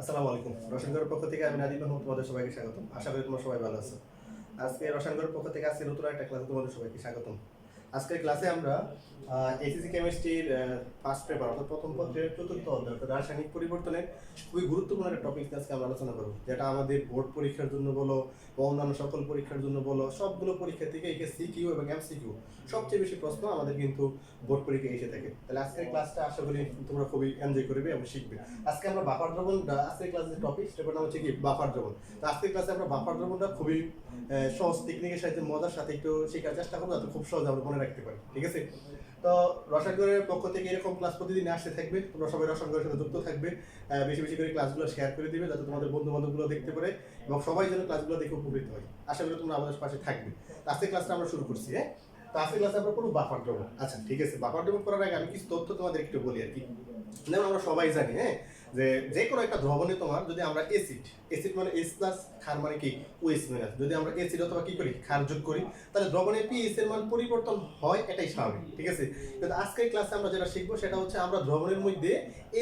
আসসালামু আলাইকুম। রসায়নগরের পক্ষ থেকে আমি নাদিম মাহমুদ, তোমাদের সবাইকে স্বাগতম। আশা করি তোমরা সবাই ভালো আছো। আজকে রসায়নগরের পক্ষ থেকে আজকে নতুন একটা ক্লাসে তোমাদের সবাইকে স্বাগতম। আজকের ক্লাসে আমরা এসিসি কেমিস্ট্রির ফার্স্ট পেপার অর্থাৎ প্রথম পত্রের চতুর্থ অধ্যায় রাসায়নিক পরিবর্তনের খুবই গুরুত্বপূর্ণ একটা টপিক আজকে আমরা আলোচনা করব, যেটা আমাদের বোর্ড পরীক্ষার জন্য বলো বা অন্যান্য সকল পরীক্ষার জন্য বলো, সবগুলো পরীক্ষা থেকে একে সিকিউ এবং এমসিকিউ সবচেয়ে বেশি প্রশ্ন আমাদের কিন্তু বোর্ড পরীক্ষায় এসে থাকে। তাহলে আজকের ক্লাসটা আশা করি তোমরা খুবই এনজয় করবে এবং শিখবে। আজকে আমরা বাফার দ্রবণ আজকের ক্লাসের টপিক সেটার নাম হচ্ছে কি? বাফার দ্রবণ। তো আজকের ক্লাসে আমরা বাফার দ্রবণটা খুবই সহজ টেকনিকের সাথে মজার সাথে একটু শেখার চেষ্টা করব, যাতে খুব সহজে আমরা মনে রাখতে পারি, ঠিক আছে? তো রসায়নের পক্ষ থেকে এরকম ক্লাস প্রতিদিন আসতে থাকবে, তোমরা সবাই রসায়নের সাথে যুক্ত থাকবে বেশি বেশি করে ক্লাসগুলো শেয়ার করে দিবে যাতে তোমাদের বন্ধু বান্ধবগুলো দেখতে পারে এবং সবাই যেন ক্লাসগুলো দেখে উপকৃত হয়। আশা করি তোমরা আমাদের পাশে থাকবে। তো আজকের ক্লাসটা আমরা শুরু করছি হ্যাঁ? তো আজকের ক্লাসে আমরা করব বাফার আচ্ছা ঠিক আছে, বাফার করার আগে আমি কিছু তথ্য তোমাদের একটু বলি আর কি। যেমন আমরা সবাই জানি হ্যাঁ যে যে কোনো একটা দ্রবণে তোমার যদি আমরা এসিড এসিড মানে এস প্লাস ক্ষার মানে কি? ওএস মাইনাস যদি আমরা এসিড অথবা কি করি? ক্ষার যোগ করি, তাহলে দ্রবণের পিএইচ এর মান পরিবর্তন হয়, এটাই স্বাভাবিক, ঠিক আছে? কিন্তু আজকের ক্লাসে আমরা যেটা শিখব সেটা হচ্ছে আমরা দ্রবণের মধ্যে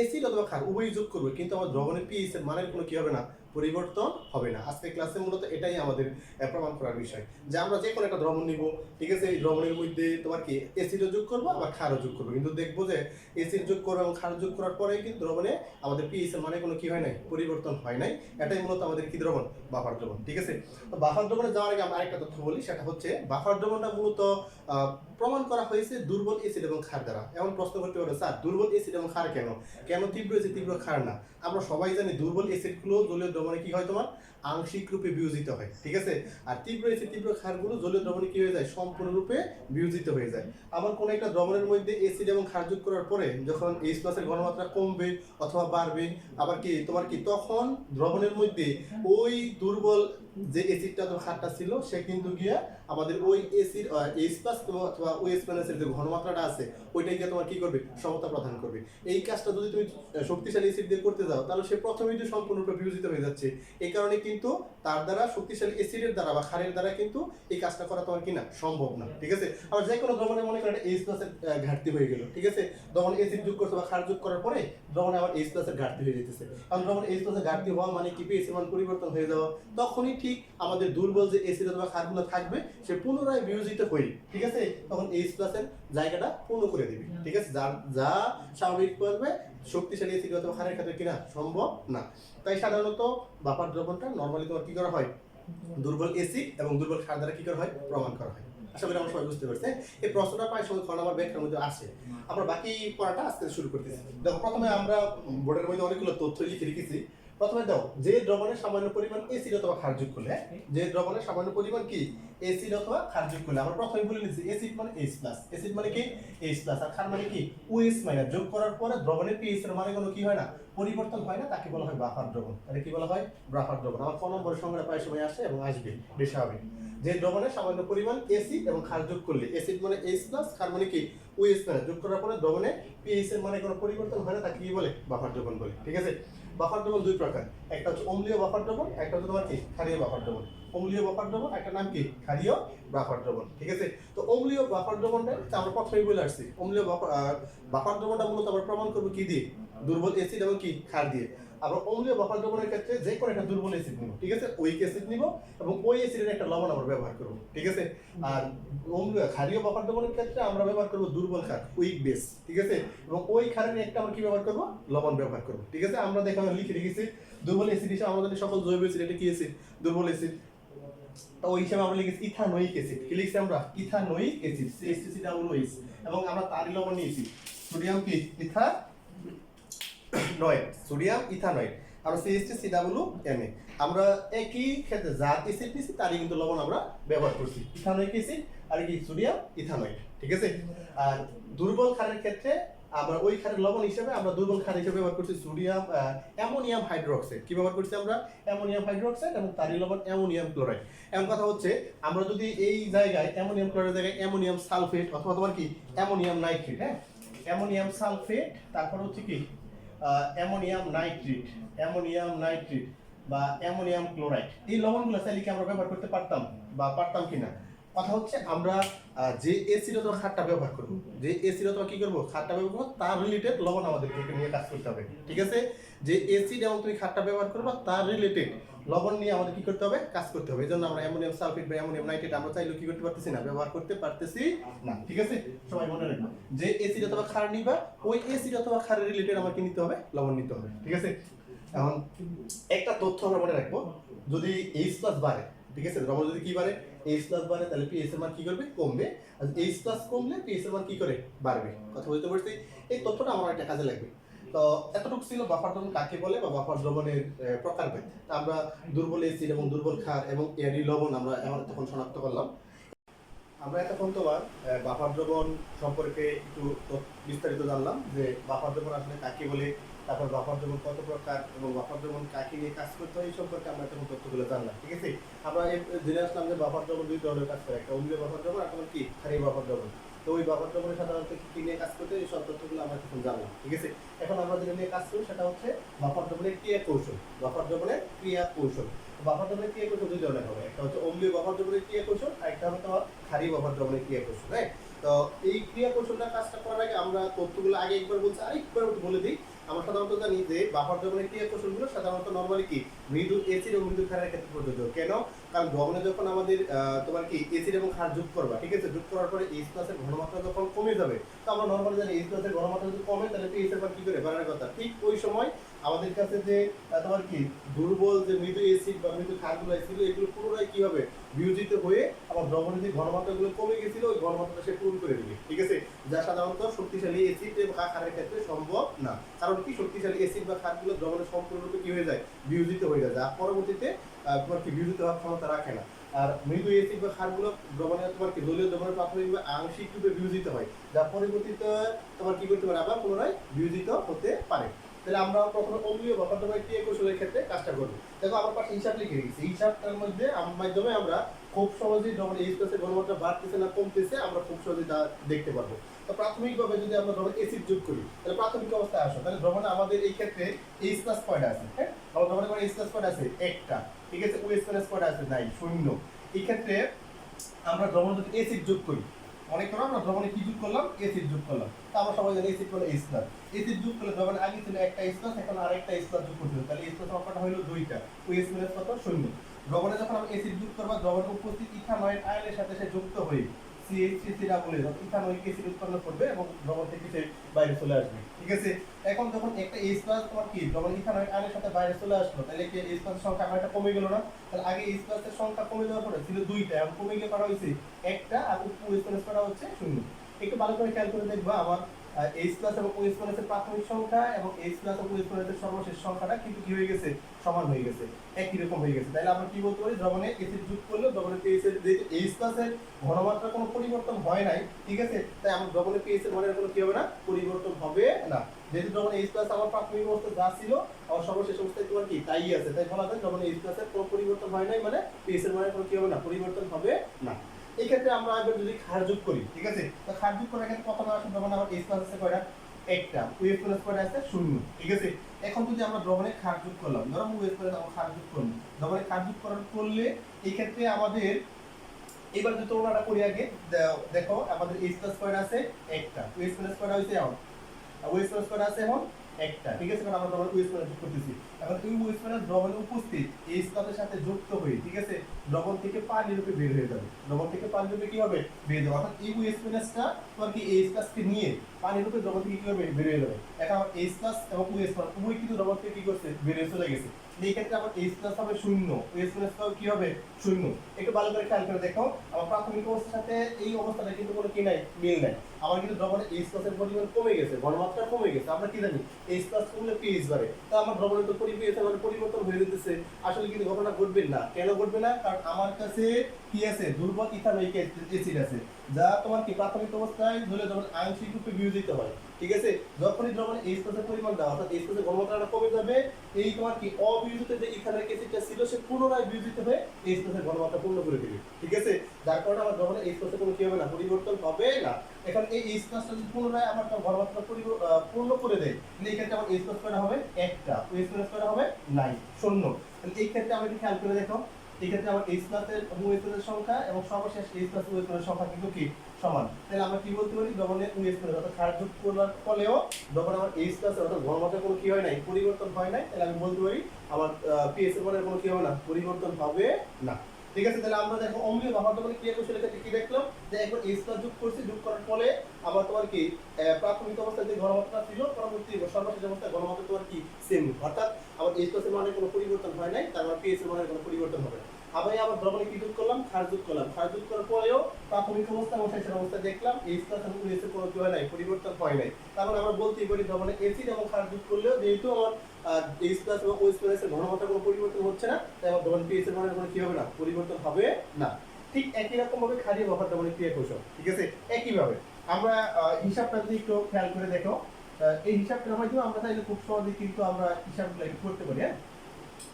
এসিড অথবা ক্ষার উভয় যোগ করব, কিন্তু আমার দ্রবণের পিএইচ এর মানের কোনো কি হবে না? পরিবর্তন হবে না। আজকে ক্লাসে মূলত এটাই আমাদের প্রমাণ করার বিষয়। যে আমরা যে কোনো একটা দ্রবণ নিব, ঠিক আছে? এই দ্রবণের মধ্যে তোমার কি অ্যাসিডও যোগ করব আবার ক্ষারও যোগ করব। কিন্তু দেখব যে অ্যাসিড যোগ করব এবং ক্ষার যোগ করার পরে কিন্তু দ্রবণে আমাদের পিএইচ এর মানে কোনো কি হয় নাই? পরিবর্তন হয় নাই। এটাই মূলত আমাদের কি দ্রবণ? বাফার দ্রবণ, ঠিক আছে? তো বাফার দ্রবণে যাওয়ার আগে আমরা আরেকটা তথ্য বলি, সেটা হচ্ছে বাফার দ্রবণটা মূলত প্রমাণ করা হয়েছে দুর্বল এসিড এবং ক্ষার দ্বারা। এমন প্রশ্ন করতে পারে স্যার, দুর্বল এসিড এবং ক্ষার কেন? কেন তীব্র অ্যাসিড তীব্র ক্ষার না? আমরা সবাই জানি দুর্বল অ্যাসিডগুলো জলীয় দ্রবণে কি হয় তোমার? আংশিক রূপে বিয়োজিত হয়, ঠিক আছে? আর তীব্র অ্যাসিড তীব্র ক্ষারগুলো জলীয় দ্রবণে কি হয়ে যায়? সম্পূর্ণরূপে বিয়োজিত হয়ে যায়। আবার কোনো একটা দ্রবণের মধ্যে এসিড এবং ক্ষার যোগ করার পরে যখন এইচ প্লাসের ঘনমাত্রা কমবে অথবা বাড়বে, আবার কি, তোমার কি, তখন দ্রবণের মধ্যে ওই দুর্বল যে এসিডটা অথবা ক্ষারটা ছিল, সে কিন্তু গিয়া আমাদের ওই এসির এইচ প্লাস অথবা ওএস মাইনাসের যে ঘনমাত্রাটা আছে ওইটাই তোমার কি করবে? সমতা প্রদান করবে। এই কাজটা যদি তুমি শক্তিশালী অ্যাসিড দিয়ে করতে যাও, তাহলে সে প্রথমেই তো সম্পূর্ণরূপে বিয়োজিত হয়ে যাচ্ছে, এই কারণে কিন্তু তার দ্বারা শক্তিশালী অ্যাসিডের দ্বারা বা ক্ষারের দ্বারা কিন্তু এই কাজটা করা তোমার কি না, সম্ভব না, ঠিক আছে? আবার যে কোনো দ্রবণে মনে করেন এইচ প্লাসের ঘাটতি হয়ে গেল, ঠিক আছে? দ্রবণ অ্যাসিড যোগ করছে বা ক্ষার যোগ করার পরে দ্রবণে আবার এইচ প্লাসের ঘাটতি হয়ে যেতেছে। কারণ দ্রবণ এইচ প্লাসের ঘাটতি হওয়া মানে কি? পিএইচ মান পরিবর্তন হয়ে যাওয়া। তখনই ঠিক আমাদের দুর্বল যে অ্যাসিড অথবা ক্ষারগুলো থাকবে সে পুনরায় বিয়োজিত হয়ে ঠিক আছে? তখন এইচ প্লাসের জায়গাটা পূর্ণ করে দিবে ঠিক আছে? যার যা স্বাভাবিক করবে শক্তিশালী অ্যাসিড অথবা ক্ষারের ক্ষেত্রে কিনা সম্ভব না। তাই সাধারণত বাপার দ্রবণটা নর্মালি তোমার কি করা হয়? দুর্বল অ্যাসিড এবং দুর্বল ক্ষার দ্বারা কি করা হয়? প্রমাণ করা হয়। আশা করি আমরা সবাই বুঝতে পারছি? এই প্রশ্নটা প্রায় সময় নম্বর ব্যাখ্যার মধ্যে আসে। আমরা বাকি পড়াটা আজকে শুরু করতেছি। দেখো প্রথমে আমরা বোর্ডের মধ্যে অনেকগুলো তথ্য লিখে রেখেছি। প্রথমে দাও যে দ্রবণের সামান্য পরিমাণ এসিড অথবা ক্ষার যোগ করলে? যে দ্রবণের সামান্য পরিমাণ কি? এসিড অথবা ক্ষার যোগ করলে। আমরা প্রথমে বলে নিচ্ছি এসিড মানে এইচ প্লাস এসিড মানে কি? এইচ প্লাস আর ক্ষার মানে কি? ওএস মাইনাস যোগ করার পরে দ্রবণের পিএইচ এর মানে কোনো কি হয় না? পরিবর্তন হয় না তাকে বলা হয় বাফার দ্রবণ। তাহলে কি বলা হয়? বাফার দ্রবণ। আমার ক নম্বরের সংখ্যাটা প্রায় সময় আসে এবং আসবে বেশ হবে। যে দ্রবণে সামান্য পরিমাণ এসিড এবং ক্ষার যোগ করলে এসিড মানে এইচ প্লাস ক্ষার মানে কি? ওএস মাইনাস যোগ করার পরে দ্রবণে পিএইচ এর মানে কোনো পরিবর্তন হয় না তাকে কি বলে? বাফার দ্রবণ বলে। ঠিক আছে? বাফার ডবল দুই প্রকার। একটা হচ্ছে অম্লীয় বাফার ডবল, একটা হচ্ছে তোমার কি? ক্ষারীয় বাফার ডবল। অম্লীয় বাফার ডবল, একটা নাম কি? ক্ষারীয় বাফার ডবল, ঠিক আছে? তো অম্লীয় বাফার ডবলটা আমরা প্রথমেই বলে আসছি। অম্লীয় বাফার বাফার ডবলটা মূলত আমরা প্রমাণ করব কি দিয়ে? দুর্বল এসিড এবং কি? ক্ষার দিয়ে। আমরা অম্লীয় বাফার দ্রবণের ক্ষেত্রে যে কোনো একটা দুর্বল অ্যাসিড নিব, ঠিক আছে? উইক অ্যাসিড নিব এবং ওই অ্যাসিডের একটা লবণ আমরা ব্যবহার করব, ঠিক আছে? আর অম্লীয় ক্ষারীয় বাফার দ্রবণের ক্ষেত্রে আমরা ব্যবহার করব দুর্বল ক্ষার উইক বেস ঠিক আছে? এবং ওই ক্ষারের একটা আমরা কি ব্যবহার করব? লবণ ব্যবহার করব, ঠিক আছে? আমরা দেখো লিখে রেখেছি, দুর্বল অ্যাসিড হিসেবে আমাদের সকল জৈব অ্যাসিড এটা কি অ্যাসিড দুর্বল অ্যাসিড তো ওই হিসাবে আমরা লিখেছি ইথানোয়িক অ্যাসিড কি লিখছি আমরা? ইথানোয়িক অ্যাসিড সিএসসি ডাবল এবং আমরা তারই লবণ নিয়েছি। সোডিয়াম কি? ইথা নয়, সোডিয়াম, ইথানয়েড। আমরা CST C W M A আমরা একই ক্ষেত্রে অ্যাসিড নিয়েছি তারই কিন্তু লবণ আমরা ব্যবহার করছি। ইথানোয়িক অ্যাসিড, আর কি সোডিয়াম, ইথানয়েড, ঠিক আছে? আর দুর্বল ক্ষারের ক্ষেত্রে আমরা ওই ক্ষারের লবণ হিসেবে আমরা দুর্বল ক্ষার হিসেবে ব্যবহার করছি সোডিয়াম অ্যামোনিয়াম হাইড্রোক্সাইড। কি ব্যবহার করছি আমরা? অ্যামোনিয়াম হাইড্রোক্সাইড এবং তারই লবণ অ্যামোনিয়াম ক্লোরাইড। এমন কথা হচ্ছে, আমরা যদি এই জায়গায় অ্যামোনিয়াম ক্লোরাইড জায়গায় অ্যামোনিয়াম সালফেট অথবা তোমার কি, অ্যামোনিয়াম নাইট্রেট হ্যাঁ? অ্যামোনিয়াম সালফেট, তারপর হচ্ছে কি অ্যামোনিয়াম নাইট্রেট অ্যামোনিয়াম নাইট্রেট বা অ্যামোনিয়াম ক্লোরাইড। এই লবণগুলো চাইলে কি আমরা ব্যবহার করতে পারতাম বা পারতাম কিনা? কথা হচ্ছে আমরা যে এসির অথবা খাটটা ব্যবহার করব, যে এসির অথবা কি করব, খাটটা ব্যবহার করব, তার রিলেটেড লবণ আমাদেরকে নিয়ে কাজ করতে হবে, ঠিক আছে? যে এসি যেমন তুমি খাটটা ব্যবহার করব, তার রিলেটেড লবণ নিয়ে আমাদের কি করতে হবে, কাজ করতে হবে। এই জন্য আমরা অ্যামোনিয়াম সালফেট বা অ্যামোনিয়াম নাইট্রেট আমরা চাইলেও কি করতে পারতেছি না, ব্যবহার করতে পারতেছি না, ঠিক আছে? সবাই মনে রাখবে। যে এসিড অথবা খার নিবা, ওই এসিড অথবা খারের রিলেটেড আমাকে নিতে হবে, লবণ নিতে হবে, ঠিক আছে? এখন একটা তথ্য আমরা মনে রাখব, যদি এইচ প্লাস বাড়ে ঠিক আছে? লবণ যদি কি বাড়ে? এইচ প্লাস বাড়ে, তাহলে পিএস এর মান কি করবে? কমবে। আর এইচ প্লাস কমলে পিএস এর মান কি করে? বাড়বে। কথা বলতে পারছি? এই তথ্যটা আমার একটা কাজে লাগবে। তো এতটুকু ছিল বাফার দ্রবণ কাকে বলে বা বাফার দ্রবণের প্রকারভেদ। আমরা দুর্বল এসিড এবং দুর্বল ক্ষার এবং এয়ারি লবণ আমরা এখন তখন শনাক্ত করলাম। আমরা এতক্ষণ তোমার বাফার দ্রবণ সম্পর্কে একটু বিস্তারিত জানলাম যে বাফার দ্রবণ আসলে কাকে বলে তারপর বাফার দ্রবণ কত প্রকার এবং বাফার দ্রবণ কাকে নিয়ে কাজ করতে হয় এই সম্পর্কে আমরা তখন তথ্যগুলো জানলাম ঠিক আছে আমরা জেনে আসলাম যে বাফার দ্রবণ দুই ধরনের কাজ করে একটা অম্লীয় বাফার আর একটা কি খারি বাফার দ্রবণ তো ওই বাফার দ্রবণে সাধারণত কি কি নিয়ে কাজ করতে হয় এই সব তথ্যগুলো আমরা এখন জানলাম ঠিক আছে এখন আমরা যেটা নিয়ে কাজ করি সেটা হচ্ছে বাফার দ্রবণের ক্রিয়া কৌশল বাফার দ্রবণের ক্রিয়া কৌশল বাফার দ্রবণের ক্রিয়া কৌশল দুই ধরনের হবে একটা হচ্ছে অম্লীয় বাফার দ্রবণের ক্রিয়া কৌশল আর একটা তোমার খারি বাফার দ্রবণের ক্রিয়া কৌশল হ্যাঁ তো এই ক্রিয়া কৌশলটা কাজটা করার আগে আমরা তথ্যগুলো আগে একবার বলছি আরেকবার বলে দিই আমরা সাধারণত জানি যে বাফার দ্রবণের ক্রিয়া কৌশলগুলো সাধারণত নর্মালি কি? মৃদু এসিড এবং মৃদু ক্ষারের ক্ষেত্রে প্রযোজ্য। কেন? কারণ দ্রবণে যখন আমাদের তোমার কি এসিড এবং ক্ষার যোগ করবা, ঠিক আছে? যোগ করার পরে এইচ প্লাসের ঘনমাত্রা যখন কমে যাবে, তো আমরা নর্মালি জানি এইচ প্লাসের ঘনমাত্রা যদি কমে, তাহলে পিএইচ এর কি করে? বাড়ার কথা। ঠিক ওই সময় আমাদের কাছে যে তোমার কি দুর্বল যে মৃদু এসিড বা মৃদু ক্ষারগুলো ছিল, এগুলো পুনরায় কি হবে? বিয়োজিত হয়ে আবার দ্রবণের ঘনমাত্রাগুলো কমে গেছিল, ওই ঘনমাত্রা সে পূরণ করে দিবে। ঠিক আছে? যা সাধারণত শক্তিশালী এসিড এবং ক্ষারের ক্ষেত্রে সম্ভব না। কারণ কি? শক্তিশালী এসিড বা ক্ষারগুলো দ্রবণের সম্পূর্ণরূপে কি হয়ে যায়? বিয়োজিত হয়ে যায়, যা পরবর্তীতে তোমার কি বিয়োজিত হওয়ার ক্ষমতা রাখে না। আর মৃদু এসিড বা ক্ষারগুলো দ্রবণে তোমার কি জলীয় দ্রবণের প্রাথমিকভাবে আংশিক রূপে বিয়োজিত হয়, যা পরবর্তীতে তোমার কি করতে পারে? আবার পুনরায় বিয়োজিত হতে পারে। তাহলে আমরা প্রথমে অম্লীয় বা ক্রিয়া কৌশলের ক্ষেত্রে কাজটা করব? দেখো, আমার পাশে হিসাব লিখে রেখেছি হিসাবটার মধ্যে মাধ্যমে আমরা খুব সহজেই যখন এই স্পেসের ঘনমাত্রা বাড়তেছে না, কমতেছে, আমরা খুব সহজেই তা দেখতে পারব। তো প্রাথমিকভাবে যদি আমরা দ্রবণ এসিড যোগ করি, তাহলে প্রাথমিক অবস্থায় আসো। তাহলে দ্রবণে আমাদের এই ক্ষেত্রে এইচ প্লাস পয়েন্ট আছে হ্যাঁ? আমার দ্রবণে কোনো এইচ পয়েন্ট আছে? একটা। ঠিক আছে? ওএস প্লাস পয়েন্ট আছে, নাই, শূন্য। এই ক্ষেত্রে আমরা দ্রবণ যদি এসিড যোগ করি মনে করো আমরা দ্রবণে কি যোগ করলাম? এসিড যোগ করলাম। তা আমরা সবাই জানি এসিড করলে প্লাস এসিড যোগ করলে দ্রবণে আগে ছিল একটা প্লাস এখন আরেকটা একটা প্লাস যোগ করতে তাহলে এইচ সংখ্যাটা হলো দুইটা। ওই প্লাস কত? শূন্য। দ্রবণে যখন আমরা এসিড যোগ করব দ্রবণে উপস্থিত ইথানয়েড আয়নের সাথে সে যুক্ত হয়ে উৎপন্ন করবে এবং থেকে বাইরে চলে আসবে। ঠিক আছে? এখন যখন একটা তোমার কি? সাথে বাইরে চলে আসলো, তাহলে সংখ্যা আমার কমে গেল না? তাহলে আগে সংখ্যা কমে যাওয়ার পরে ছিল দুইটা কমে করা হয়েছে একটা করা হচ্ছে শূন্য। একটু ভালো করে খেয়াল করে দেখবা, আমার এইচ প্লাস এবং ওএস প্লাসের প্রাথমিক সংখ্যা এবং এইচ প্লাস এবং ওএস প্লাসের সর্বশেষ সংখ্যাটা কিন্তু কি হয়ে গেছে? সমান হয়ে গেছে। একই রকম হয়ে গেছে। তাহলে আমরা কি বলতে পারি? দ্রবণে এসিড যোগ করলে দ্রবণে পিএইচ এর যেহেতু এইচ প্লাসের ঘনমাত্রা কোনো পরিবর্তন হয় নাই, ঠিক আছে? তাই আমার দ্রবণে পিএইচ এর মানের কোনো কি হবে না? পরিবর্তন হবে না। যেহেতু দ্রবণে এইচ প্লাস আমার প্রাথমিক অবস্থা যা ছিল, আমার সর্বশেষ অবস্থায় তোমার কি? তাই আছে। তাই বলা যায় দ্রবণে এইচ প্লাসের কোনো পরিবর্তন হয় নাই মানে এর মানের কোনো কি হবে না? পরিবর্তন হবে না। এই ক্ষেত্রে আমরা আগে যদি ক্ষার যোগ করি, ঠিক আছে? তো যোগ করার ক্ষেত্রে কত না আসে দ্রবণে আমার এইচ প্লাস আছে কয়টা? একটা। ওয়েভ প্লাস কয়টা আছে শূন্য, ঠিক আছে? এখন যদি আমরা দ্রবণে ক্ষার যোগ করলাম ধরো ওয়েভ প্লাস আমরা ক্ষার যোগ করলাম। দ্রবণে ক্ষার যোগ করার করলে এই ক্ষেত্রে আমাদের, এবার যদি তুলনাটা করি আগে দেখো আমাদের এইচ প্লাস কয়টা আছে একটা। ওয়েভ প্লাস কয়টা হইছে এখন ওয়েভ প্লাস কয়টা আছে এখন একটা, ঠিক আছে? কারণ আমরা দ্রবণ ওয়েভ প্লাস যোগ করতেছি। এখন এই প্লাস দ্রবণে উপস্থিত এইচ প্লাসের সাথে যুক্ত হয়ে, ঠিক আছে? দ্রবণ থেকে পানি রূপে বের হয়ে যাবে। দ্রবণ থেকে পানি রূপে কি হবে? বের যাবে। অর্থাৎ এই প্লাসটা তোমার কি এইচ প্লাসকে নিয়ে পানি রূপে দ্রবণ থেকে কি হবে? বের হয়ে যাবে। এখন এইচ প্লাস এবং প্লাস উভয় কিন্তু দ্রবণ থেকে কি করছে? বের হয়ে চলে গেছে। এই ক্ষেত্রে আমার এইচ প্লাস হবে শূন্য। প্লাস কি হবে? শূন্য। একটু ভালো করে খেয়াল করে দেখো। আমার প্রাথমিক অবস্থার সাথে এই অবস্থাটা কিন্তু কোনো কি নাই, মিল নাই। আমার কিন্তু দ্রবণে এইচ প্লাসের পরিমাণ কমে গেছে ঘনমাত্রা কমে গেছে। আমরা কি জানি? এই প্লাস কমলে পিএইচ বাড়ে। তো আমার দ্রবণের তো পরিবর্তন হয়ে যেতেছে। আসলে কিন্তু ঘটনা ঘটবে না। কেন ঘটবে না? কারণ আমার কাছে কি আছে? দুর্বল ইথানোইক অ্যাসিড আছে। যা তোমার কি প্রাথমিক অবস্থায় ধরে যখন আংশিক রূপে বিয়োজিত হয়। ঠিক আছে? যখনই দ্রবণে এইচ প্লাসের পরিমাণ দেওয়া অর্থাৎ এইচ প্লাসের ঘনমাত্রাটা কমে যাবে, এই তোমার কি অবিয়োজিত যে ইথানোইক অ্যাসিডটা ছিল, সে পুনরায় বিয়োজিত হয়ে এইচ প্লাসের ঘনমাত্রা পূর্ণ করে দেবে। ঠিক আছে? যার কারণে আমার দ্রবণে এইচ প্লাসের কোনো কি হবে না, পরিবর্তন হবে না। এখন এই এইচ প্লাসটা যদি পুনরায় আমার ঘনমাত্রা পূর্ণ করে দেয়, তাহলে এই ক্ষেত্রে আমার এইচ প্লাস হবে? একটা। এইচ প্লাস হবে? নাই শূন্য। এই ক্ষেত্রে আমি খেয়াল করে দেখো। এই ক্ষেত্রে আমার এইচ প্লাসের প্লাসের সংখ্যা এবং সর্বশেষ এইচ প্লাস সংখ্যা কিন্তু কি? সমান। তাহলে আমরা কি বলতে পারি? ওএস প্লাস অর্থাৎ যোগ করার ফলেও যখন আমার এইচ প্লাসের অর্থাৎ ঘনমাত্রা কোনো কি হয় নাই? পরিবর্তন হয় নাই। তাহলে আমি বলতে পারি, আমার পিএস এর মানের কোনো কি হবে না? পরিবর্তন হবে না। ঠিক আছে, তাহলে আমরা দেখো অম্লীয় বাহার যখন ক্রিয়া কৌশলের ক্ষেত্রে কি দেখলাম যে একবার এইচ প্লাস যোগ করছি, যোগ করার ফলে আবার তোমার কি প্রাথমিক অবস্থায় যে ঘনমাত্রা ছিল, পরবর্তী সর্বশেষ অবস্থায় ঘনমাত্রা তোমার কি সেম অর্থাৎ আমার এইচ প্লাসের মানের কোনো পরিবর্তন হয় নাই তার মানে পিএস এর মানের কোনো পরিবর্তন হবে না। আবার আবার দ্রবণে কি যোগ করলাম? ক্ষার যোগ করলাম। ক্ষার যোগ করার পরেও প্রাথমিক অবস্থা এবং শেষের অবস্থা দেখলাম এইচ প্লাস এবং ওএস এর কোনো কি হয় নাই, পরিবর্তন হয় নাই। তার মানে আমরা বলতেই পারি দ্রবণে অ্যাসিড এবং ক্ষার যোগ করলেও যেহেতু আমার এইচ প্লাস এবং ওএস প্লাস এর ঘনমাত্রা কোনো পরিবর্তন হচ্ছে না, তাই আমার দ্রবণ পিএস এর মানের কোনো কি হবে না? পরিবর্তন হবে না। ঠিক একই রকম ভাবে ক্ষারীয় ব্যবহার দ্রবণের ক্রিয়া কৌশল ঠিক আছে? একই ভাবে আমরা হিসাবটা যদি একটু খেয়াল করে দেখো এই হিসাবটা মাধ্যমে আমরা চাইলে খুব সহজে কিন্তু আমরা হিসাবগুলো একটু করতে পারি হ্যাঁ?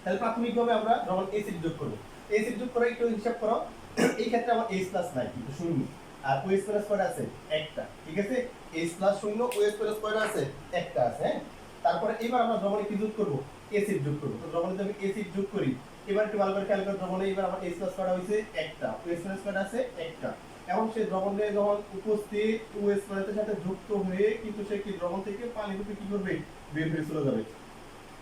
তাহলে প্রাথমিকভাবে আমরা যখন এসিড যোগ করব। এসিড যোগ করে একটু হিসাব করো, এই ক্ষেত্রে আমার এইচ প্লাস নাই, কিন্তু শূন্য। আর ওএস প্লাস কয়টা আছে একটা, ঠিক আছে? এইচ প্লাস শূন্য ওএস প্লাস কয়টা আছে একটা আছে হ্যাঁ? তারপরে এবার আমরা দ্রবণে কি যোগ করব? এসিড যোগ করব। তো দ্রবণে যদি এসিড যোগ করি। এবার একটু করে খেয়াল করে, দ্রবণে এবার আমার এইচ প্লাস কয়টা হয়েছে একটা। ওএস প্লাস কয়টা আছে একটা। এবং সেই দ্রবণে যখন উপস্থিত ওএস প্লাসের সাথে যুক্ত হয়ে কিন্তু সে কি দ্রবণ থেকে পানি রূপে কি করবে? বের হয়ে চলে যাবে।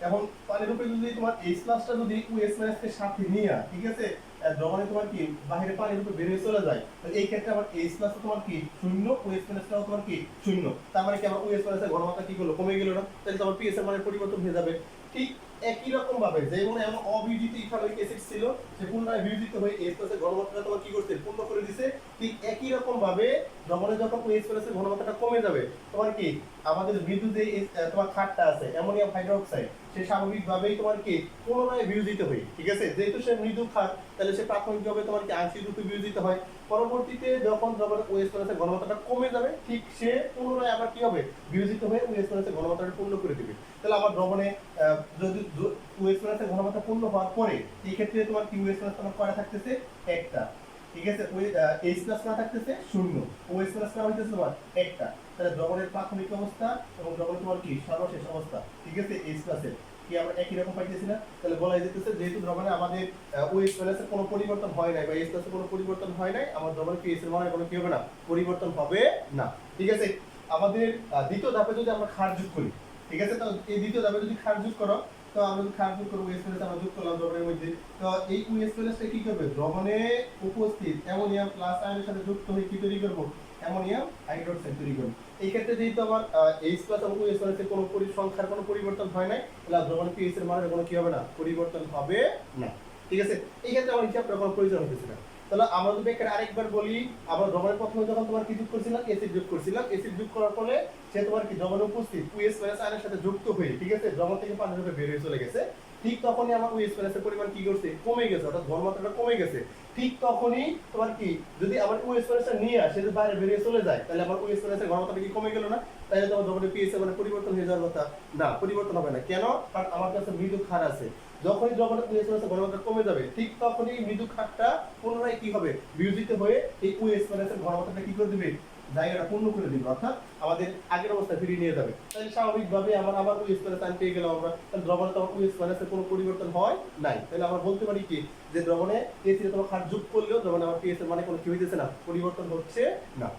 এখন পানি রূপে যদি তোমার এইচ প্লাসটা যদি ওএস মাইনাসকে সাথে নিয়ে ঠিক আছে? দ্রবণে তোমার কি? বাইরে পানির রূপে বের হয়ে চলে যায়? এই ক্ষেত্রে আমার এইচ প্লাস তোমার কি? শূন্য। ওএস মাইনাসটাও তোমার কি? শূন্য। তার মানে কি আমার ওএস মাইনাসের ঘনমাত্রা কি করল? কমে গেল না? তাহলে তোমার পিএস এর মানের পরিবর্তন হয়ে যাবে। ঠিক একই রকম ভাবে যেমন এমন অবিজিত ইথানোয়িক অ্যাসিড ছিল, সে পুনরায় বিয়োজিত হয়ে এইচ প্লাসের ঘনমাত্রা তোমার কি করছে? পূর্ণ করে দিছে। ঠিক একই রকম ভাবে দ্রবণে যখন ওএস প্লাসের ঘনমাত্রাটা কমে যাবে, তোমার কি? আমাদের বিদ্যুৎ তোমার খাটটা আছে, অ্যামোনিয়াম হাইড্রোক্সাইড। সে স্বাভাবিকভাবেই তোমার কি পুনরায় বিয়োজিত হয় ঠিক আছে? যেহেতু সে মৃদু খাট তাহলে সে প্রাথমিকভাবে তোমার আংশিক রূপে বিয়োজিত হয়। পরবর্তীতে যখন দ্রবণের ওএস প্লাসের ঘনমাত্রাটা কমে যাবে ঠিক সে পুনরায় আবার কি হবে? বিয়োজিত হয়ে ওএস প্লাসের ঘনমাত্রাটা পূর্ণ করে দেবে। তাহলে আমার আহ, যদি ওএস প্লাসের ঘনমাত্রা পূর্ণ হওয়ার পরে এই ক্ষেত্রে তোমার কি প্লাস তোমার কয়টা থাকতেছে? একটা। ঠিক আছে? ওই এইচ প্লাস থাকতেছে, শূন্য। ওএস প্লাস না হইতেছে তোমার একটা। তাহলে দ্রবণের প্রাথমিক অবস্থা এবং দ্রবণের তোমার কি? সর্বশেষ অবস্থা। ঠিক আছে? এইচ প্লাসের কি আমরা একই রকম পাইতেছি না? তাহলে বলা যেতেছে, যেহেতু দ্রবণে আমাদের ওএস প্লাসের কোনো পরিবর্তন হয় নাই বা এইচ প্লাসের কোনো পরিবর্তন হয় নাই, আমার দ্রবণের পিএইচ এর মানে কোনো কি হবে না? পরিবর্তন হবে না। ঠিক আছে? আমাদের দ্বিতীয় ধাপে যদি আমরা ক্ষার যোগ করি, ঠিক আছে? তো এই দ্বিতীয় ধাপে যদি ক্ষার যোগ করো তো আমরা যোগ করব ওএস প্লাস আমরা যোগ করলাম দ্রবণের মধ্যে। তো এই ওএস প্লাসটা কি করবে? দ্রবণে উপস্থিত অ্যামোনিয়াম প্লাস আয়নের সাথে যুক্ত হয়ে কি তৈরি করব? অ্যামোনিয়াম হাইড্রোক্সাইড তৈরি করব। এই ক্ষেত্রে যেহেতু আমার এইচ প্লাস এবং ওএস প্লাসের কোনো সংখ্যার কোনো পরিবর্তন হয় নাই, তাহলে দ্রবণ পিএইচ এর মানের কোনো কি হবে না? পরিবর্তন হবে না। ঠিক আছে? এই ক্ষেত্রে আমার হিসাবটা কোনো প্রয়োজন হতেছে না। তাহলে আমরা যদি এখানে আরেকবার বলি আমরা দ্রবণের প্রথমে যখন তোমার কি যোগ করছিলাম? এসিড যোগ করছিলাম। এসিড যোগ করার ফলে সে তোমার কি দ্রবণে উপস্থিত? ওএস প্লাস আয়নের সাথে যুক্ত হয়ে, ঠিক আছে? দ্রবণ থেকে পানির বের হয়ে চলে গেছে। ঠিক তখনই আমার ওএস প্লাসের পরিমাণ কি করছে? কমে গেছে, অর্থাৎ ঘনমাত্রাটা কমে গেছে। ঠিক তখনই তোমার কি? যদি আমার ওএস প্লাসটা নিয়ে আসে, যদি বাইরে বেরিয়ে চলে যায়, তাহলে আমার ওএস প্লাসের ঘনমাত্রাটা কি কমে গেল না? তাহলে তোমার দ্রবণের পিএইচ মানে পরিবর্তন হয়ে যাওয়ার কথা। না, পরিবর্তন হবে না। কেন? কারণ আমার কাছে মৃদু ক্ষার আছে। যখনই দ্রবণের ওএস প্লাসের ঘনমাত্রা কমে যাবে, ঠিক তখনই মৃদু ক্ষারটা পুনরায় কি হবে? বিয়োজিত হয়ে এই ওএস প্লাসের ঘনমাত্রাটা কি করে দিবে? জায়গাটা পূর্ণ করে দিবে, অর্থাৎ আমাদের আগের অবস্থা ফিরিয়ে নিয়ে যাবে। তাহলে স্বাভাবিকভাবে আমার আবার ওই স্থানে টান পেয়ে গেলাম আমরা। তাহলে দ্রবণে তো আমার স্তরে প্লাসের কোনো পরিবর্তন হয় নাই। তাহলে আমরা বলতে পারি কি, যে দ্রবণে এসিডে তোমার খাট যোগ করলেও দ্রবণে আমার পিএস এর মানে কোনো কি হইতেছে না, পরিবর্তন হচ্ছে না।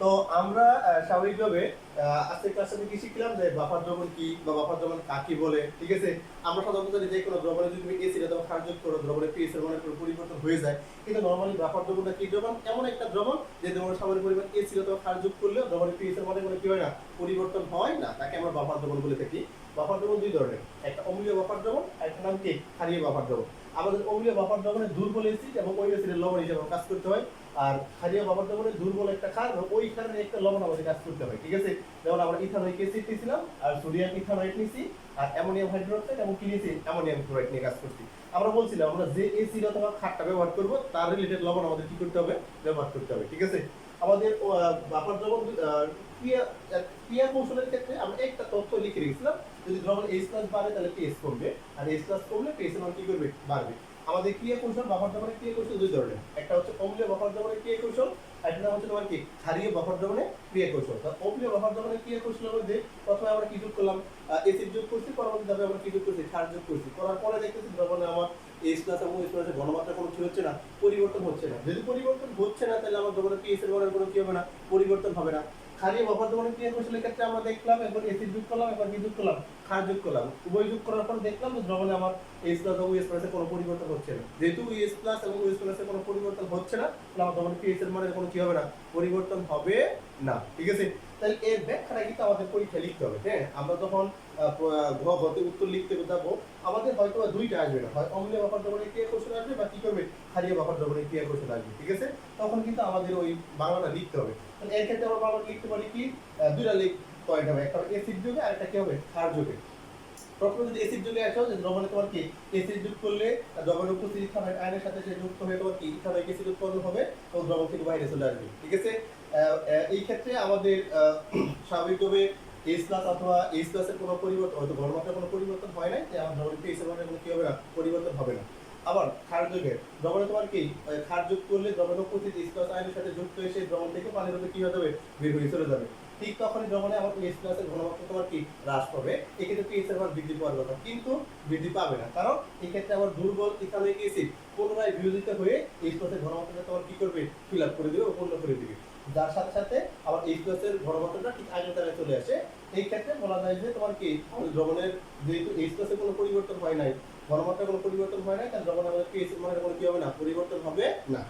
তো আমরা স্বাভাবিকভাবে আজকের ক্লাসে আমি কি শিখলাম যে বাফার দ্রবণ কি বা বাফার দ্রবণ কাকে বলে? ঠিক আছে? আমরা সাধারণত জানি যে কোনো দ্রবণে যদি তুমি এসিড অথবা ক্ষার যোগ করো দ্রবণের পিএস এর মানের পরিবর্তন হয়ে যায়, কিন্তু নরমালি বাফার দ্রবণটা কি দ্রবণ? এমন একটা দ্রবণ যে দ্রবণের সামান্য পরিমাণ এসিড অথবা ক্ষার যোগ করলেও দ্রবণের পিএস এর মানে কি হয় না? পরিবর্তন হয় না। তাকে আমরা বাফার দ্রবণ বলে থাকি। বাফার দ্রবণ দুই ধরনের। একটা অম্লীয় বাফার দ্রবণ একটা নাম কি? ক্ষারীয় বাফার দ্রবণ। আমাদের অম্লীয় বাফার দ্রবণে দুর্বল এসিড এবং ওই এসিডের লবণ হিসেবে কাজ করতে হয়। আর ক্ষারীয় বাবার দ্রবণে দুর্বল একটা এবং ওই ক্ষারের একটা লবণ আমাদের কাজ করতে হয়, ঠিক আছে? যেমন আমরা ইথানোয়িক অ্যাসিড নিয়েছিলাম, আর সোডিয়াম ইথানয়েড নিয়েছি, আর অ্যামোনিয়াম হাইড্রোক্সাইড এবং কি নিয়েছি অ্যামোনিয়াম ক্লোরাইড নিয়ে কাজ করছি। আমরা বলছিলাম, আমরা যে এসিড অথবা ক্ষারটা ব্যবহার করব, তার রিলেটেড লবণ আমাদের কি করতে হবে? ব্যবহার করতে হবে, ঠিক আছে? আমাদের বাফার দ্রবণ ক্রিয়া কৌশলের ক্ষেত্রে আমরা একটা তথ্য লিখে রেখেছিলাম, যদি দ্রবণ এইচ প্লাস বাড়ে তাহলে পিএস কমবে, আর এইচ প্লাস কমলে পিএস কি করবে? বাড়বে। আমাদের ক্রিয়া কৌশল বাফার দ্রবণের ক্রিয়া কৌশল দুই ধরনের। একটা হচ্ছে অম্লীয় বাফার দ্রবণের ক্রিয়া কৌশল একটা হচ্ছে তোমার কি? ক্ষারীয় বাফার দ্রবণে ক্রিয়া কৌশল। তো অম্লীয় বাফার দ্রবণে ক্রিয়া কৌশলের মধ্যে প্রথমে আমরা কি যোগ করলাম? এসিড যোগ করছি, পরবর্তীতে আমরা কি যোগ করছি? ক্ষার যোগ করছি। করার পরে দেখতেছি দ্রবণে আমার এইচ প্লাস এবং এইচ প্লাসের ঘনমাত্রা কোনো কি হচ্ছে না, পরিবর্তন হচ্ছে না। যদি পরিবর্তন হচ্ছে না, তাহলে আমার দ্রবণে পিএইচ এর মানের কোনো কি হবে না, পরিবর্তন হবে না। ক্ষারীয় বাফার দ্রবণে ক্রিয়া কৌশলের ক্ষেত্রে আমরা দেখলাম এখন এসিড যোগ করলাম এখন কি যোগ করলাম ক্ষার যোগ করলাম। উভয় যোগ করার পর দেখলাম যে দ্রবণে আমার এইচ প্লাস এবং এইচ প্লাসের কোনো পরিবর্তন হচ্ছে না। যেহেতু এইচ প্লাস এবং এইচ প্লাসের কোনো পরিবর্তন হচ্ছে না, তাহলে আমার দ্রবণে পিএইচ এর মানের কোনো কি হবে না? পরিবর্তন হবে না। ঠিক আছে? তাহলে এর ব্যাখ্যাটা কিন্তু আমাদের পরীক্ষায় লিখতে হবে হ্যাঁ? আমরা প- ঘ গতে উত্তর লিখতে যাব, আমাদের হয়তো দুইটা আসবে না। হয় অম্লীয় বাফার দ্রবণে ক্রিয়া কৌশল আসবে বা কি করবে? ক্ষারীয় বাফার দ্রবণে ক্রিয়া কৌশল আসবে। ঠিক আছে? তখন কিন্তু আমাদের ওই বাংলাটা লিখতে হবে। তাহলে এর ক্ষেত্রে আমরা বাংলাটা লিখতে পারি কি? দুইটা লিখ পয়েন্ট হবে। একটা এসিড যুগে আর একটা কি হবে? ক্ষার যুগে প্রথমে যদি এসিড যুগে আসো যে দ্রবণে তোমার কি? এসিড যোগ করলে দ্রবণের উপস্থিত ইথানয়েড আয়নের সাথে সে যুক্ত হয়ে তোমার কি? ইথানয়িক অ্যাসিড উৎপন্ন হবে এবং দ্রবণ থেকে বাইরে চলে আসবে। ঠিক আছে? এই ক্ষেত্রে আমাদের স্বাভাবিকভাবে এইচ প্লাস অথবা এইচ প্লাসের কোনো পরিবর্তন, হয়তো ঘনমাত্রার কোনো পরিবর্তন হয় নাই যে আমার দ্রবণে এইচ এর কি হবে না? পরিবর্তন হবে না। আবার ক্ষার যোগের দ্রবণে তোমার কি ক্ষার যোগ করলে দ্রবণের উপস্থিত এইচ প্লাস আয়নের সাথে যুক্ত সেই দ্রবণ থেকে পানির মধ্যে কি হয়ে যাবে? বের হয়ে চলে যাবে। ঠিক তখনই দ্রবণে আমার এইচ প্লাসের ঘনমাত্রা তোমার কি, হ্রাস পাবে। এক্ষেত্রে পিএইচ এর মান বৃদ্ধি পাওয়ার কথা, কিন্তু বৃদ্ধি পাবে না। কারণ এক্ষেত্রে আমার দুর্বল ইথানোয়িক অ্যাসিড পুনরায় বিয়োজিত হয়ে এইচ প্লাসের ঘনমাত্রাটা তোমার কি করবে? ফিল আপ করে দেবে ও পূর্ণ করে দিবে। যার সাথে সাথে আবার এইচ প্লাসের ঘনমাত্রাটা ঠিক আগের তারায় চলে আসে। এই ক্ষেত্রে বলা যায় যে তোমার কি দ্রবণের যেহেতু এইচ প্লাসের কোনো পরিবর্তন হয় নাই ঘটনাটা কোনো পরিবর্তন হয় নাই, তাহলে দ্রবণ আমাদের পিএইচ মানে কোনো কি হবে না? পরিবর্তন হবে না।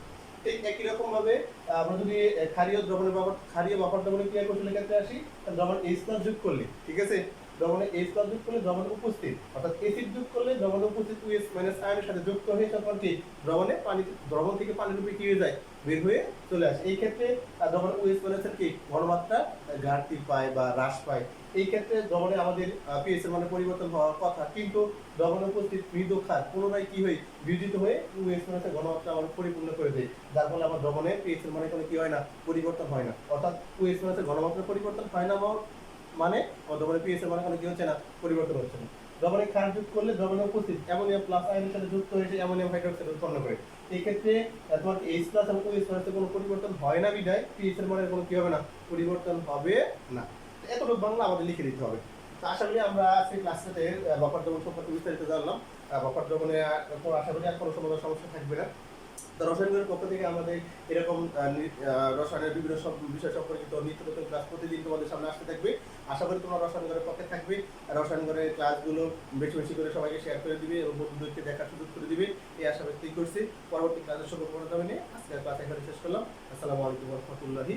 ঠিক একই রকম ভাবে আমরা যদি ক্ষারীয় দ্রবণের বাফার ক্ষারীয় বাফার দ্রবণের ক্রিয়া কৌশলের ক্ষেত্রে আসি, তাহলে দ্রবণ এইচ প্লাস যোগ করলে, ঠিক আছে? দ্রবণে এইচ প্লাস যোগ করলে দ্রবণে উপস্থিত। অর্থাৎ এসিড যোগ করলে দ্রবণে উপস্থিত ওএস মাইনাস আয়নের সাথে যুক্ত হয়ে তখন কি? দ্রবণে পানি, দ্রবণ থেকে পানির রূপে কি হয়ে যায়? বের হয়ে চলে আসে। এই ক্ষেত্রে দ্রবণ ওএস মাইনাসের কি? ঘনমাত্রা ঘাটতি পায় বা হ্রাস পায়। এই ক্ষেত্রে দ্রবণে আমাদের পিএইচ এর মানে পরিবর্তন হওয়ার কথা। কিন্তু দ্রবণে উপস্থিত মৃদু ক্ষার পুনরায় কি হয়? বিয়োজিত হয়ে ওএস মাইনাসের ঘনমাত্রা আমার পরিপূর্ণ করে দেয়। যার ফলে আমার দ্রবণে পিএইচ এর মানে কোনো কি হয় না? পরিবর্তন হয় না। অর্থাৎ ওএস মাইনাসের ঘনমাত্রা পরিবর্তন হয় না মানে আমার দ্রবণে পিএইচ এর মানে কোনো কি হচ্ছে না, পরিবর্তন হচ্ছে না। দ্রবণে ক্ষার যোগ করলে দ্রবণে উপস্থিত। অ্যামোনিয়াম প্লাস আয়নের সাথে যুক্ত হয়ে সেই অ্যামোনিয়াম হাইড্রোক্সাইড উৎপন্ন করে। এই ক্ষেত্রে তোমার এইচ প্লাস এবং ওএইচ প্লাসের কোনো পরিবর্তন হয় না বিধায় পিএইচ এর মানের কোনো কি হবে না, পরিবর্তন হবে না। এতটুকু বাংলা আমাদের লিখে দিতে হবে। তো আশা করি আমরা আজকে ক্লাসটাতে বাপার দ্রবণ সম্পর্কে বিস্তারিত জানলাম। বাপার দ্রবণে আশা করি আর কোনো সমস্যা থাকবে না। তো রসায়নের পক্ষ থেকে আমাদের এরকম রসায়নের বিভিন্ন সব বিষয় সম্পর্কিত নিত্য নতুন ক্লাস প্রতিদিন তোমাদের সামনে আসতে থাকবে। আশা করি তোমরা রসায়নগরের পক্ষে থাকবে। রসায়নগরের ক্লাসগুলো বেশি বেশি করে সবাইকে শেয়ার করে দিবে এবং বন্ধুদেরকে দেখার সুযোগ করে দিবে। এই আশা ব্যক্ত করছি। পরবর্তী ক্লাসের সকল নিয়ে আজকের ক্লাস এখানে শেষ করলাম। আসসালামু আলাইকুম রহমতুল্লাহি